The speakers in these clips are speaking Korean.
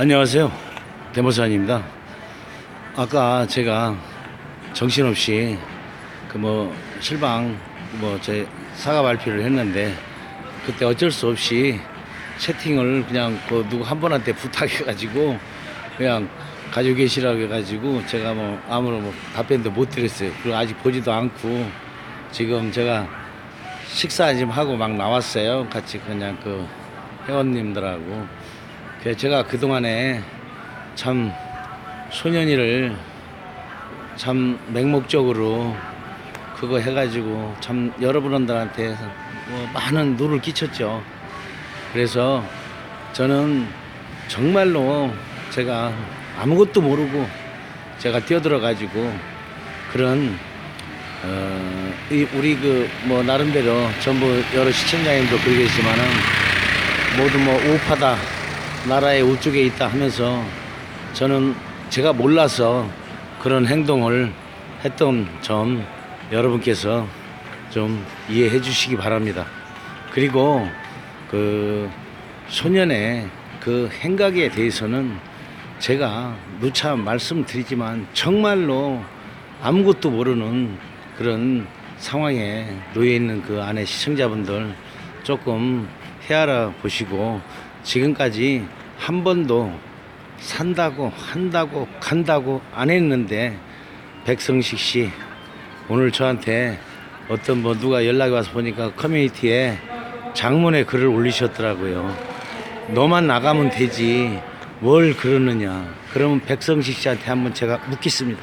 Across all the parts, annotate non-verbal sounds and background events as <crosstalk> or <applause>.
안녕하세요. 대모산입니다. 아까 제가 정신없이 그 뭐 실방 뭐 제 사과 발표를 했는데 그때 어쩔 수 없이 채팅을 그냥 그 누구 한 분한테 부탁해가지고 그냥 가지고 계시라고 해가지고 제가 뭐 아무런 뭐 답변도 못 드렸어요. 그리고 아직 보지도 않고 지금 제가 식사 좀 하고 막 나왔어요. 같이 그냥 그 회원님들하고. 그래서 제가 그동안에 참 소년이를 참 맹목적으로 그거 해가지고 참 여러분들한테 뭐 많은 누를 끼쳤죠. 그래서 저는 정말로 제가 아무것도 모르고 제가 뛰어들어가지고 그런 어, 이 우리 그 뭐 나름대로 전부 여러 시청자님도 그러겠지만은 모두 뭐 우파다 나라의 우쪽에 있다 하면서 저는 제가 몰라서 그런 행동을 했던 점 여러분께서 좀 이해해 주시기 바랍니다. 그리고 그 소년의 그 행각에 대해서는 제가 누차 말씀드리지만 정말로 아무것도 모르는 그런 상황에 놓여 있는 그 안에 시청자분들 조금 헤아려 보시고 지금까지 한 번도 산다고 한다고 간다고 안 했는데 백성식 씨 오늘 저한테 어떤 뭐 누가 연락이 와서 보니까 커뮤니티에 장문의 글을 올리셨더라고요. 너만 나가면 되지 뭘 그러느냐. 그러면 백성식 씨한테 한번 제가 묻겠습니다.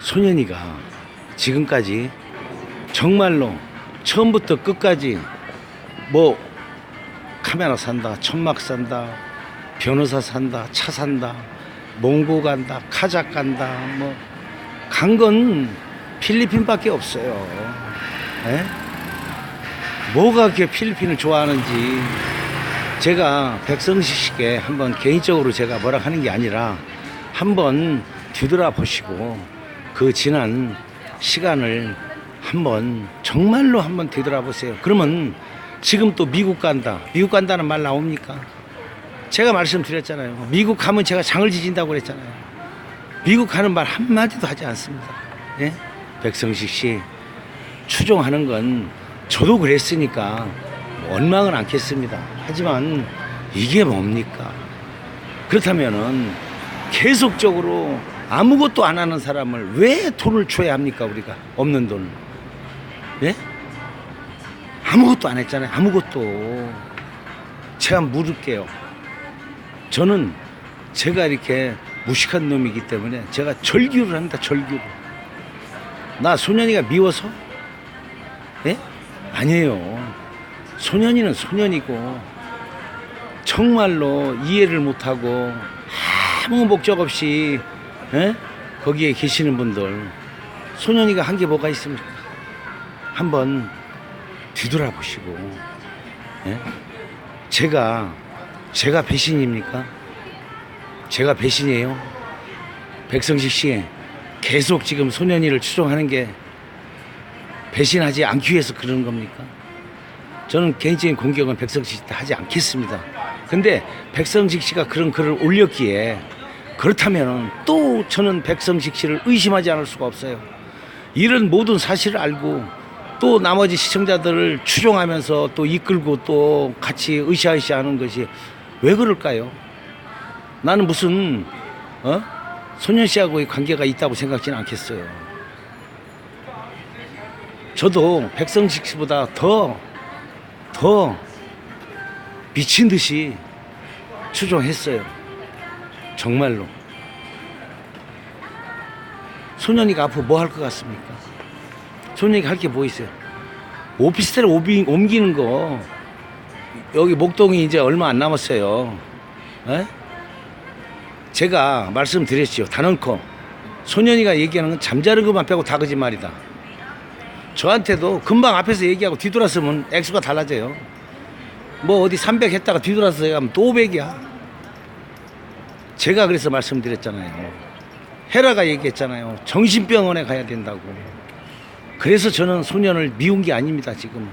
소년이가 지금까지 정말로 처음부터 끝까지 뭐 카메라 산다, 천막 산다, 변호사 산다, 차 산다, 몽고 간다, 카작 간다, 뭐 간 건 필리핀밖에 없어요. 예? 뭐가 그렇게 필리핀을 좋아하는지 제가 백성식 씨께 한번 개인적으로 제가 뭐라 하는 게 아니라 한번 뒤돌아 보시고 그 지난 시간을 한번 정말로 한번 되돌아 보세요. 그러면 지금 또 미국 간다. 미국 간다는 말 나옵니까? 제가 말씀드렸잖아요. 미국 가면 제가 장을 지진다고 그랬잖아요. 미국 가는 말 한마디도 하지 않습니다. 예? 백성식 씨, 추종하는 건 저도 그랬으니까 원망은 않겠습니다. 하지만 이게 뭡니까? 그렇다면은 계속적으로 아무것도 안 하는 사람을 왜 돈을 줘야 합니까 우리가 없는 돈을 예? 아무것도 안 했잖아요 아무것도 제가 물을게요 저는 제가 이렇게 무식한 놈이기 때문에 제가 절규를 합니다 절규를 나 소년이가 미워서 예? 아니에요 소년이는 소년이고 정말로 이해를 못하고 아무 목적 없이 예? 거기에 계시는 분들 소년이가 한 게 뭐가 있습니까? 한번 뒤돌아보시고 예? 제가 제가 배신입니까? 제가 배신이에요? 백성식 씨 계속 지금 소년이를 추종하는 게 배신하지 않기 위해서 그러는 겁니까? 저는 개인적인 공격은 백성식 씨한테 하지 않겠습니다. 근데 백성식 씨가 그런 글을 올렸기에 그렇다면 또 저는 백성식 씨를 의심하지 않을 수가 없어요. 이런 모든 사실을 알고 또 나머지 시청자들을 추종하면서 또 이끌고 또 같이 으쌰으쌰 하는 것이 왜 그럴까요? 나는 무슨 어? 소년 씨하고의 관계가 있다고 생각지는 않겠어요. 저도 백성식 씨보다 더, 더 미친 듯이 추종했어요. 정말로. 소년이가 앞으로 뭐 할 것 같습니까? 소년이가 할게 뭐 있어요? 오피스텔 오비, 옮기는 거 여기 목동이 이제 얼마 안 남았어요. 에? 제가 말씀드렸지요. 단언코 소년이가 얘기하는 건 잠자는 것만 빼고 다 거짓말이다. 저한테도 금방 앞에서 얘기하고 뒤돌았으면 액수가 달라져요. 뭐 어디 300 했다가 뒤돌아서 하면 또 500이야. 제가 그래서 말씀드렸잖아요. 헤라가 얘기했잖아요. 정신병원에 가야 된다고. 그래서 저는 소년을 미운 게 아닙니다, 지금.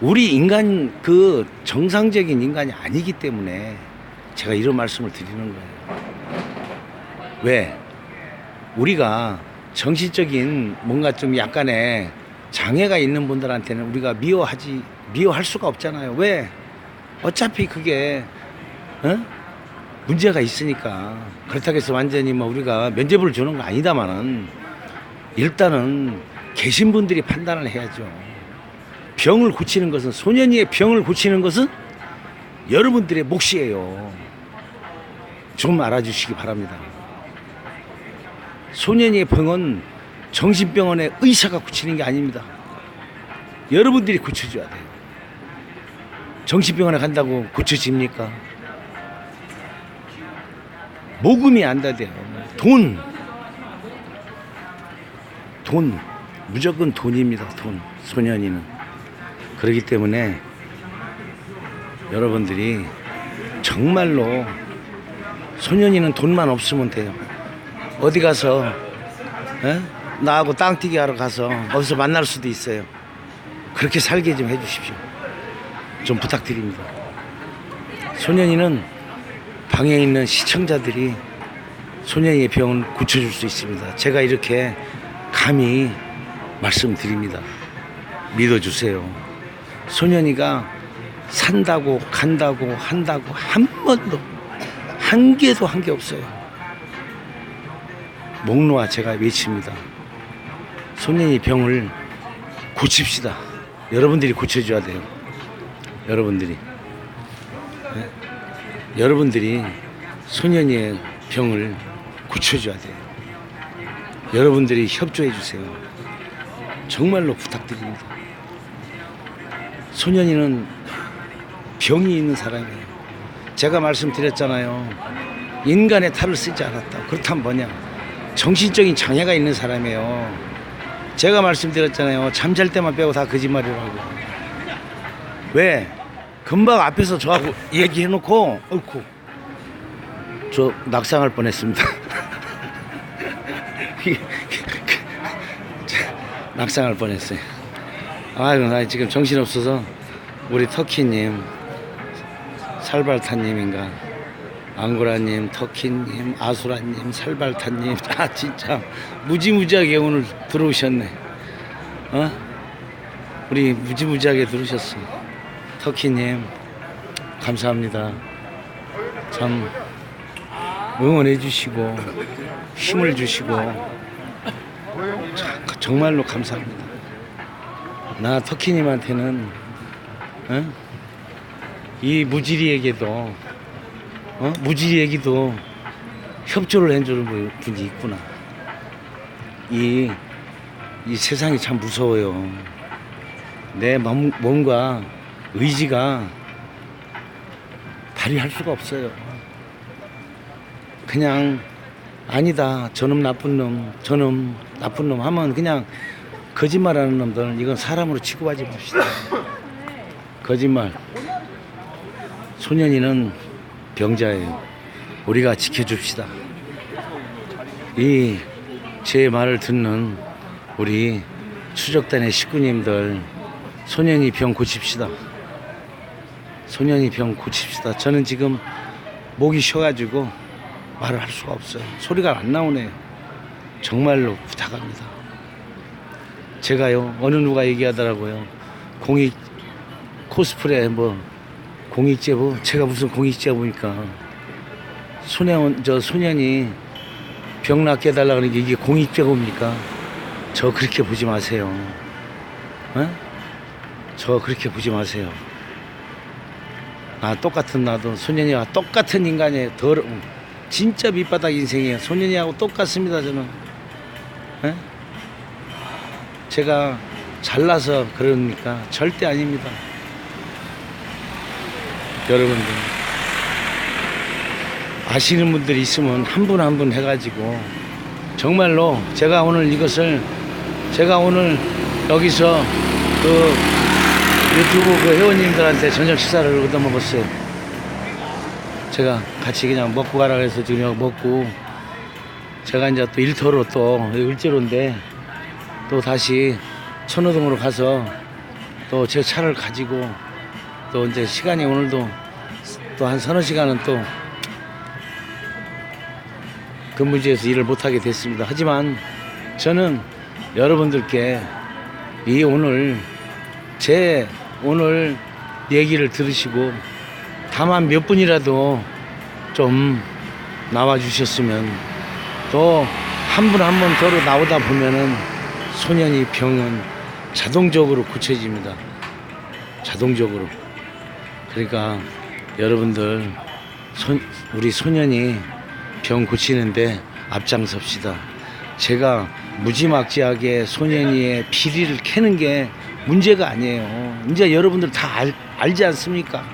우리 인간 그 정상적인 인간이 아니기 때문에 제가 이런 말씀을 드리는 거예요. 왜? 우리가 정신적인 뭔가 좀 약간의 장애가 있는 분들한테는 우리가 미워하지 미워할 수가 없잖아요. 왜? 어차피 그게 어? 문제가 있으니까 그렇다고 해서 완전히 뭐 우리가 면죄부를 주는 거 아니다마는 일단은 계신 분들이 판단을 해야죠. 병을 고치는 것은 소년이의 병을 고치는 것은 여러분들의 몫이에요. 좀 알아주시기 바랍니다. 소년이의 병은 정신병원의 의사가 고치는 게 아닙니다. 여러분들이 고쳐줘야 돼요. 정신병원에 간다고 고쳐집니까? 모금이 안다 돼요. 돈. 돈. 무조건 돈입니다. 돈. 소년이는. 그렇기 때문에 여러분들이 정말로 소년이는 돈만 없으면 돼요. 어디 가서 에? 나하고 땅뛰기 하러 가서 어디서 만날 수도 있어요. 그렇게 살게 좀 해주십시오. 좀 부탁드립니다. 소년이는 방에 있는 시청자들이 소년이의 병을 고쳐줄 수 있습니다. 제가 이렇게 감히 말씀드립니다. 믿어주세요. 소년이가 산다고 간다고 한다고 한 번도 한 개도 한 게 없어요. 목 놓아 제가 외칩니다. 소년이 병을 고칩시다. 여러분들이 고쳐줘야 돼요. 여러분들이. 네? 여러분들이 소년이의 병을 고쳐줘야 돼요. 여러분들이 협조해 주세요. 정말로 부탁드립니다. 소년이는 병이 있는 사람이에요. 제가 말씀드렸잖아요. 인간의 탈을 쓰지 않았다. 그렇다면 뭐냐? 정신적인 장애가 있는 사람이에요. 제가 말씀드렸잖아요. 잠잘 때만 빼고 다 거짓말이라고. 왜? 금방 앞에서 저하고 얘기해놓고, 어이쿠, 저 낙상할 뻔했습니다. <laughs> 낙상할 뻔했어요. 나 지금 정신없어서 우리 터키님, 살발타님인가, 앙고라님, 터키님, 아수라님, 살발타님, <laughs> 아, 진짜 무지무지하게 오늘 들어오셨네. 어? 우리 무지무지하게 들어오셨어. 터키님, 감사합니다. 참, 응원해 주시고, 힘을 주시고, 참, 정말로 감사합니다. 나 터키님한테는, 어? 이 무지리에게도, 어? 무지리에게도 협조를 해주는 분이 있구나. 이, 이 세상이 참 무서워요. 내 몸, 몸과 의지가 발휘할 수가 없어요. 그냥 아니다. 저놈 나쁜 놈, 저놈 나쁜 놈 하면 그냥 거짓말하는 놈들은 이건 사람으로 취급하지 맙시다. 거짓말. 소년이는 병자예요. 우리가 지켜줍시다. 이 제 말을 듣는 우리 추적단의 식구님들 소년이 병 고칩시다. 소년이 병 고칩시다. 저는 지금 목이 쉬어가지고 말을 할 수가 없어요. 소리가 안 나오네요. 정말로 부탁합니다. 제가요, 어느 누가 얘기하더라고요. 공익, 코스프레 뭐, 공익제보? 제가 무슨 공익제보입니까? 소년, 저 소년이 병 낫게 해달라 그러는 게 이게 공익제보입니까? 저 그렇게 보지 마세요. 어? 저 그렇게 보지 마세요. 아, 똑같은 나도 소년이와 똑같은 인간이에요. 더러 진짜 밑바닥 인생이에요. 소년이하고 똑같습니다, 저는. 에? 제가 잘나서 그러니까 절대 아닙니다. 여러분들. 아시는 분들이 있으면 한 분 한 분 해가지고 정말로 제가 오늘 이것을 제가 오늘 여기서 그 유튜브 그 회원님들한테 저녁 식사를 얻어 먹었어요. 제가 같이 그냥 먹고 가라 그래서 지금 여기 먹고 제가 이제 또 일터로 또 을지로인데 또 다시 천호동으로 가서 또 제 차를 가지고 또 이제 시간이 오늘도 또 한 서너 시간은 또 근무지에서 일을 못하게 됐습니다. 하지만 저는 여러분들께 이 오늘 제 오늘 얘기를 들으시고 다만 몇 분이라도 좀 나와 주셨으면 또 한 분 한 분 더로 나오다 보면은 소년이 병은 자동적으로 고쳐집니다. 자동적으로. 그러니까 여러분들 손- 우리 소년이 병 고치는데 앞장섭시다. 제가 무지막지하게 소년이의 비리를 캐는 게 문제가 아니에요. 이제 여러분들 다 알, 알지 않습니까?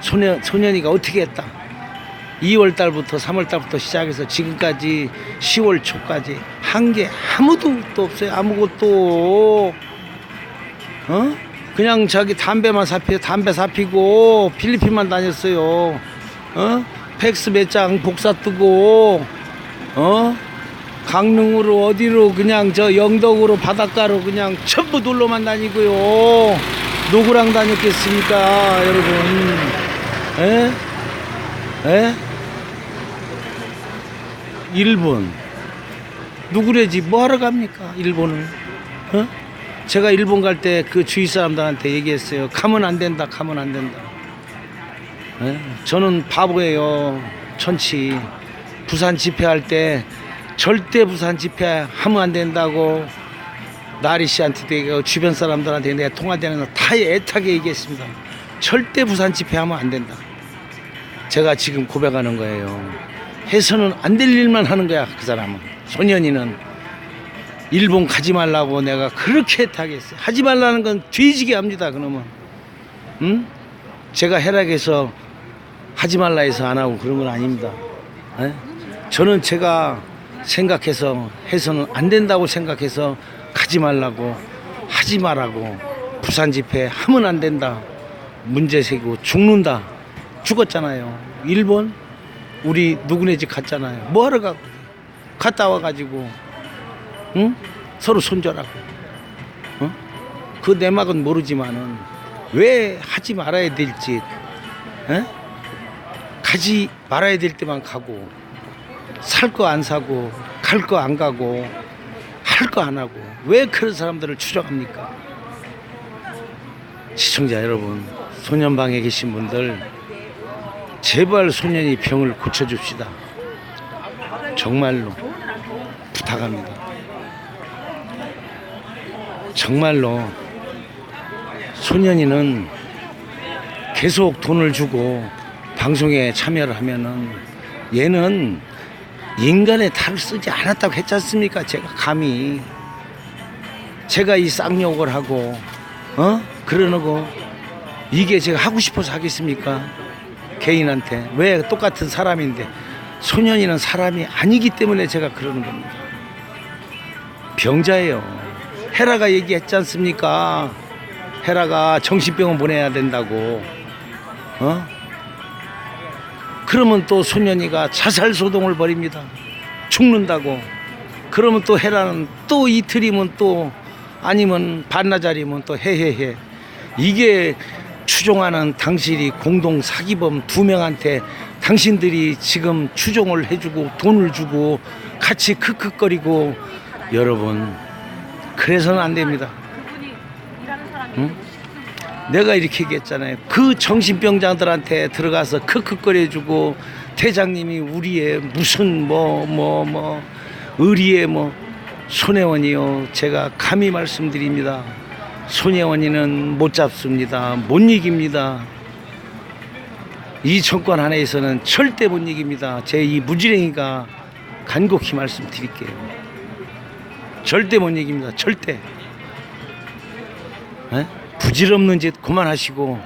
소년, 소년이가 어떻게 했다. 2월 달부터 3월 달부터 시작해서 지금까지 10월 초까지 한 게 아무도 또 없어요. 아무것도. 어? 그냥 자기 담배만 사피 담배 사피고 필리핀만 다녔어요. 어? 팩스 몇 장 복사 뜨고 어? 강릉으로 어디로 그냥 저 영덕으로 바닷가로 그냥 전부 놀러만 다니고요. 누구랑 다녔겠습니까, 여러분? 에? 에? 일본. 누구래지? 뭐하러 갑니까, 일본을? 어? 제가 일본 갈 때 그 주위 사람들한테 얘기했어요. 가면 안 된다, 가면 안 된다. 에? 저는 바보예요. 천치. 부산 집회할 때 절대 부산 집회 하면 안 된다고 나리 씨한테도 얘기하고 주변 사람들한테 내가 통화되는 거다 애타게 얘기했습니다. 절대 부산 집회 하면 안 된다. 제가 지금 고백하는 거예요. 해서는 안 될 일만 하는 거야, 그 사람은. 소년이는. 일본 가지 말라고 내가 그렇게 했어요. 하지 말라는 건 뒤지게 합니다, 그놈은. 응? 제가 해락해서 하지 말라 해서 안 하고 그런 건 아닙니다. 예? 저는 제가 생각해서 해서는 안 된다고 생각해서 가지 말라고 하지 말라고 부산 집회 하면 안 된다. 문제 생기고 죽는다. 죽었잖아요. 일본 우리 누구네 집 갔잖아요. 뭐하러 가고 갔다 와가지고 응? 서로 손절하고 어? 그 내막은 모르지만은 왜 하지 말아야 될지 에? 가지 말아야 될 때만 가고 살 거 안 사고 갈 거 안 가고 할 거 안 하고 왜 그런 사람들을 추적합니까? 시청자 여러분 소년방에 계신 분들 제발 소년이 병을 고쳐줍시다 정말로 부탁합니다 정말로 소년이는 계속 돈을 주고 방송에 참여를 하면은 얘는 인간의 탈을 쓰지 않았다고 했지 않습니까? 제가 감히 제가 이 쌍욕을 하고 어 그러는 거 이게 제가 하고 싶어서 하겠습니까? 개인한테 왜 똑같은 사람인데 소년이는 사람이 아니기 때문에 제가 그러는 겁니다. 병자예요. 헤라가 얘기했지 않습니까? 헤라가 정신병원 보내야 된다고. 어? 그러면 또 소년이가 자살 소동을 벌입니다. 죽는다고. 그러면 또 헤라는 또 이틀이면 또 아니면 반나절이면 또 해해해. 이게 추종하는 당신이 공동 사기범 두 명한테 당신들이 지금 추종을 해주고 돈을 주고 같이 크크거리고 여러분 그래서는 안 됩니다. 응? 내가 이렇게 얘기했잖아요. 그 정신병자들한테 들어가서 크크거려주고 대장님이 우리의 무슨 뭐 뭐뭐 의리의 뭐 손혜원이요. 제가 감히 말씀드립니다. 손혜원이는 못 잡습니다. 못 이깁니다. 이 정권 안에서는 절대 못 이깁니다. 제 이 무지랭이가 간곡히 말씀드릴게요. 절대 못 이깁니다. 절대. 에? 부질없는 짓 그만하시고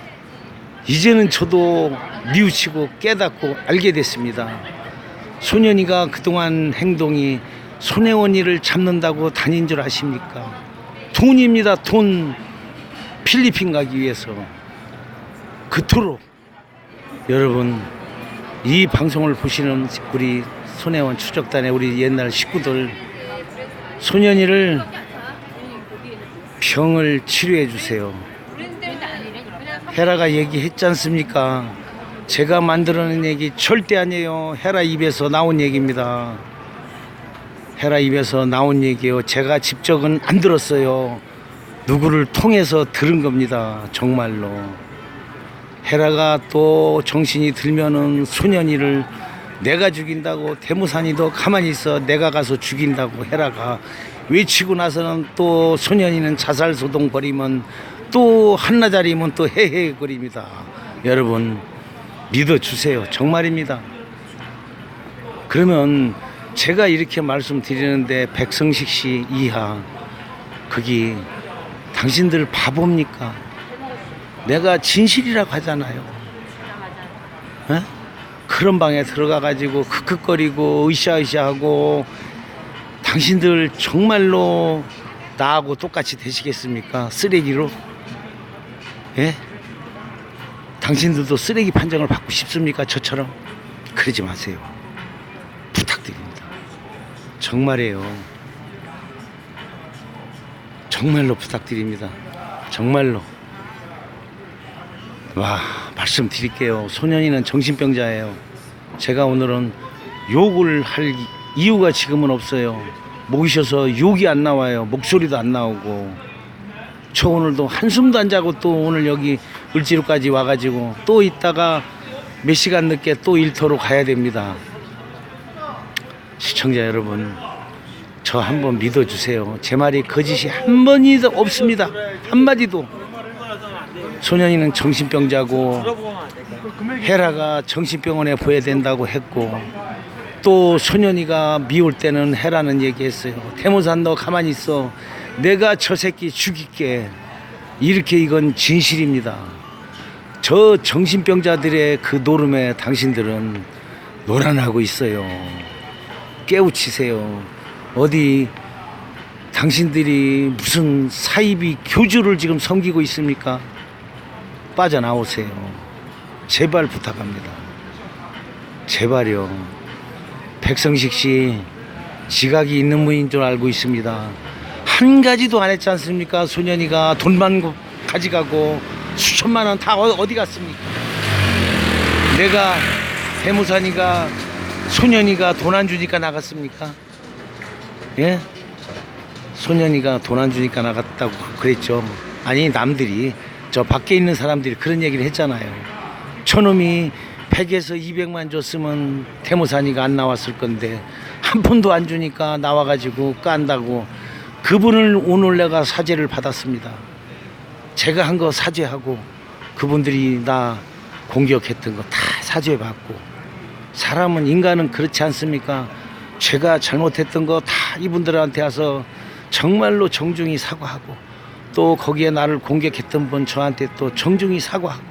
이제는 저도 뉘우치고 깨닫고 알게 됐습니다. 소년이가 그동안 행동이 손혜원이를 잡는다고 다닌 줄 아십니까? 돈입니다. 돈. 필리핀 가기 위해서. 그토록 여러분 이 방송을 보시는 우리 손혜원 추적단의 우리 옛날 식구들 소년이를 병을 치료해 주세요. 헤라가 얘기했지 않습니까? 제가 만들어낸 얘기 절대 아니에요. 헤라 입에서 나온 얘기입니다. 헤라 입에서 나온 얘기요. 제가 직접은 안 들었어요. 누구를 통해서 들은 겁니다. 정말로. 헤라가 또 정신이 들면은 소년이를 내가 죽인다고 대무산이 도 가만히 있어 내가 가서 죽인다고 헤라가 외치고 나서는 또 소년이는 자살 소동 벌이면 또 한나자리면 또 헤헤 거립니다. 여러분 믿어주세요. 정말입니다. 그러면 제가 이렇게 말씀드리는데 백성식 씨 이하 거기 당신들 바보입니까? 내가 진실이라고 하잖아요. 에? 그런 방에 들어가 가지고 크크거리고 으쌰으쌰하고 당신들 정말로 나하고 똑같이 되시겠습니까? 쓰레기로? 예? 당신들도 쓰레기 판정을 받고 싶습니까? 저처럼? 그러지 마세요. 정말이에요. 정말로 부탁드립니다. 정말로. 와, 말씀드릴게요. 소년이는 정신병자예요. 제가 오늘은 욕을 할 이유가 지금은 없어요. 모이셔서 욕이 안 나와요. 목소리도 안 나오고. 저 오늘도 한숨도 안 자고 또 오늘 여기 을지로까지 와가지고 또 있다가 몇 시간 늦게 또 일터로 가야 됩니다. 시청자 여러분, 저 한번 믿어주세요. 제 말이 거짓이 한 번이도 없습니다. 한마디도. 소년이는 정신병자고 헤라가 정신병원에 보야 된다고 했고 또 소년이가 미울 때는 헤라는 얘기했어요. 태모산 너 가만히 있어. 내가 저 새끼 죽일게. 이렇게 이건 진실입니다. 저 정신병자들의 그 노름에 당신들은 노란하고 있어요. 깨우치세요. 어디 당신들이 무슨 사이비 교주를 지금 섬기고 있습니까? 빠져나오세요. 제발 부탁합니다. 제발요. 백성식 씨 지각이 있는 분인 줄 알고 있습니다. 한 가지도 안 했지 않습니까? 소년이가 돈만 고- 가져가고 수천만 원 다 어디 갔습니까? 내가 대무산이가 소년이가 돈 안 주니까 나갔습니까? 예? 소년이가 돈 안 주니까 나갔다고 그랬죠. 아니 남들이 저 밖에 있는 사람들이 그런 얘기를 했잖아요. 저놈이 100에서 200만 줬으면 태모산이가 안 나왔을 건데 한 푼도 안 주니까 나와가지고 깐다고 그분을 오늘 내가 사죄를 받았습니다. 제가 한 거 사죄하고 그분들이 나 공격했던 거 다 사죄받고 사람은 인간은 그렇지 않습니까? 제가 잘못했던 거 다 이분들한테 와서 정말로 정중히 사과하고 또 거기에 나를 공격했던 분 저한테 또 정중히 사과하고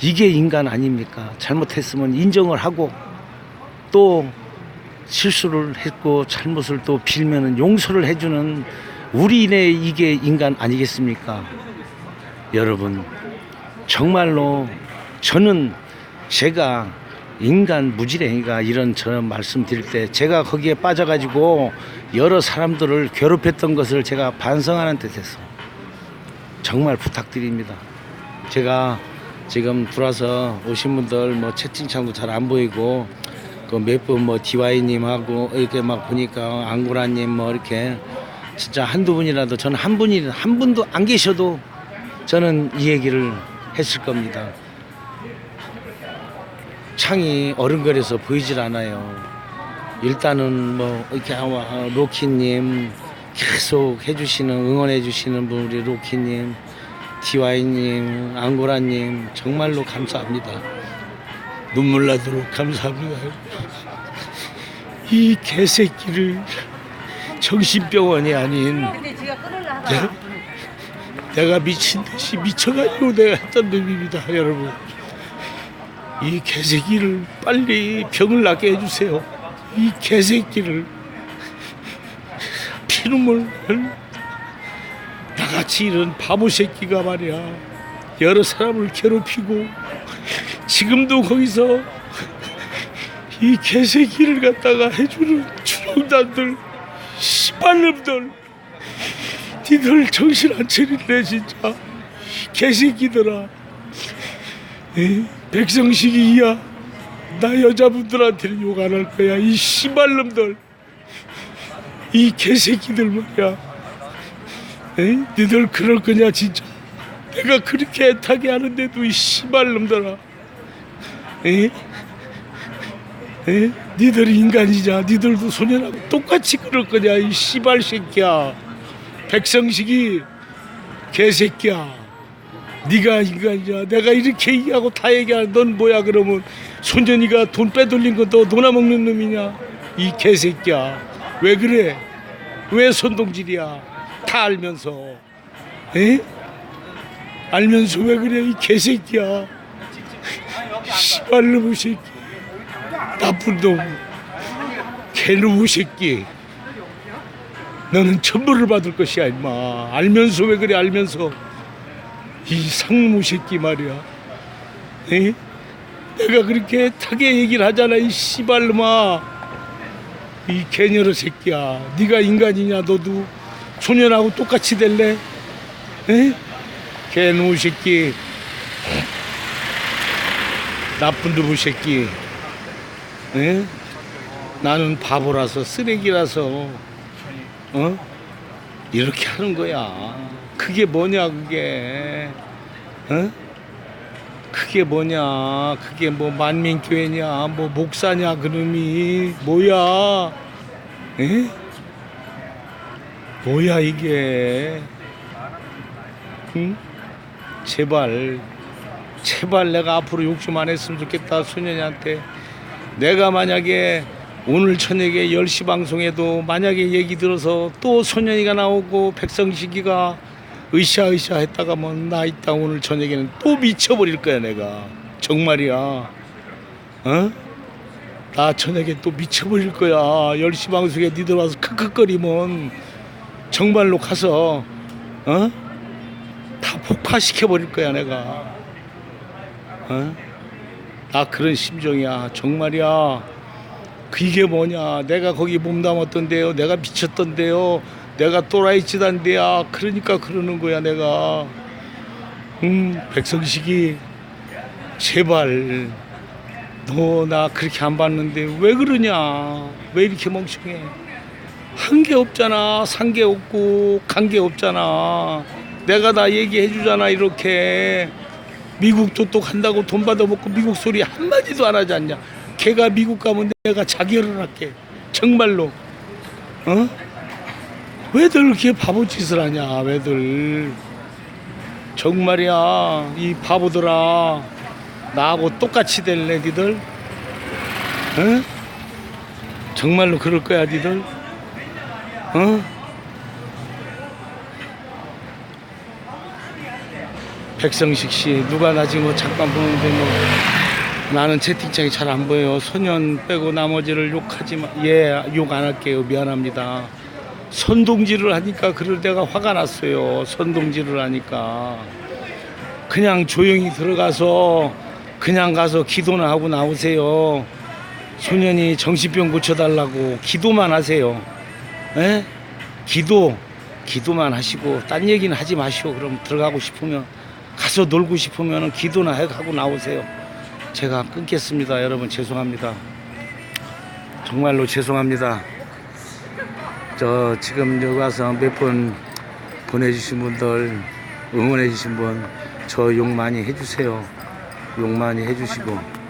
이게 인간 아닙니까? 잘못했으면 인정을 하고 또 실수를 했고 잘못을 또 빌면은 용서를 해주는 우리네 이게 인간 아니겠습니까? 여러분 정말로 저는 제가 인간 무지랭이가 이런 저런 말씀 드릴 때 제가 거기에 빠져가지고 여러 사람들을 괴롭혔던 것을 제가 반성하는 듯해서 정말 부탁드립니다. 제가 지금 들어와서 오신 분들 뭐 채팅창도 잘 안 보이고 그 몇 분 뭐 디와이님하고 이렇게 막 보니까 앙구라님 뭐 이렇게 진짜 한두 분이라도 저는 한 분이 한 분도 안 계셔도 저는 이 얘기를 했을 겁니다. 창이 어른거려서 보이질 않아요. 일단은 뭐 이렇게 아마 로키님 계속 해주시는 응원해주시는 분 우리 로키님, 디와이님, 앙고라님 정말로 감사합니다. 눈물 나도록 감사합니다. <laughs> 이 개새끼를 정신병원이 아닌 내가 미친 듯이 미쳐가지고 내가 했던 놈입니다, 여러분. 이 개새끼를 빨리 병을 낫게 해주세요. 이 개새끼를 피눈물 흘. 나같이 이런 바보 새끼가 말이야. 여러 사람을 괴롭히고 지금도 거기서 이 개새끼를 갖다가 해주는 주령단들 씨발놈들. 니들 정신 안 차릴래 진짜. 이 개새끼들아. 에? 백성식이야 나 여자분들한테는 욕안 할 거야 이 씨발놈들 이 개새끼들 말이야 에이? 니들 그럴 거냐 진짜 내가 그렇게 애타게 하는데도 이 씨발놈들아 에이? 에이? 니들이 인간이냐 니들도 소년하고 똑같이 그럴 거냐 이 씨발 새끼야 백성식이 개새끼야 네가 인간이야. 내가 이렇게 얘기하고 다 얘기하는 넌 뭐야 그러면? 손전이가 돈 빼돌린 것도 놀아먹는 놈이냐? 이 개새끼야. 왜 그래? 왜 손동질이야? 다 알면서. 에? 알면서 왜 그래 이 개새끼야? 씨발놈의 새끼. 나쁜 놈. 개놈의 새끼. 너는 천벌을 받을 것이야 임마. 알면서 왜 그래 알면서 이 상무 새끼 말이야. 에? 내가 그렇게 타게 얘기를 하잖아 이 씨발놈아. 이 개녀로 새끼야. 네가 인간이냐 너도 소년하고 똑같이 될래? 에? 개놈 새끼. 나쁜 놈의 새끼. 에? 나는 바보라서 쓰레기라서 어? 이렇게 하는 거야. 그게 뭐냐 그게? 어? 그게 뭐냐? 그게 뭐 만민교회냐? 뭐 목사냐 그놈이? 뭐야? 에? 뭐야 이게? 응? 제발 제발 내가 앞으로 욕심 안 했으면 좋겠다 소년이한테. 내가 만약에 오늘 저녁에 10시 방송에도 만약에 얘기 들어서 또 소년이가 나오고 백성식이가 으쌰으쌰 했다가 뭐 나 이따 오늘 저녁에는 또 미쳐버릴 거야 내가. 정말이야. 어? 나 저녁에 또 미쳐버릴 거야. 10시 방송에 니들 와서 크크거리면 정말로 가서 어? 다 폭파시켜버릴 거야 내가. 어? 나 그런 심정이야. 정말이야. 그게 뭐냐. 내가 거기 몸담았던데요. 내가 미쳤던데요 내가 또라이 짓한데야. 그러니까 그러는 거야 내가. 음 백성식이 제발 너 나 그렇게 안 봤는데 왜 그러냐? 왜 이렇게 멍청해? 한 게 없잖아. 산 게 없고 간 게 없잖아. 내가 다 얘기해 주잖아 이렇게. 미국도 또 간다고 돈 받아먹고 미국 소리 한마디도 안 하지 않냐? 걔가 미국 가면 내가 자결을 할게. 정말로. 어? 왜들 그렇게 바보 짓을 하냐 왜들? 정말이야 이 바보들아. 나하고 똑같이 될래 니들? 어? 정말로 그럴 거야 니들? 어? 백성식 씨 누가 나 지금 뭐 잠깐 보는데 뭐 나는 채팅창이 잘 안 보여요. 소년 빼고 나머지를 욕하지 마 예 욕 안 할게요. 미안합니다 선동질을 하니까 그럴 때가 화가 났어요. 선동질을 하니까. 그냥 조용히 들어가서 그냥 가서 기도나 하고 나오세요. 소년이 정신병 고쳐달라고 기도만 하세요. 에? 기도 기도만 하시고 딴 얘기는 하지 마시오. 그럼 들어가고 싶으면 가서 놀고 싶으면 기도나 해- 하고 나오세요. 제가 끊겠습니다. 여러분 죄송합니다. 정말로 죄송합니다 저 지금 여기 와서 몇 번 보내주신 분들 응원해주신 분 저 욕 많이 해주세요. 욕 많이 해주시고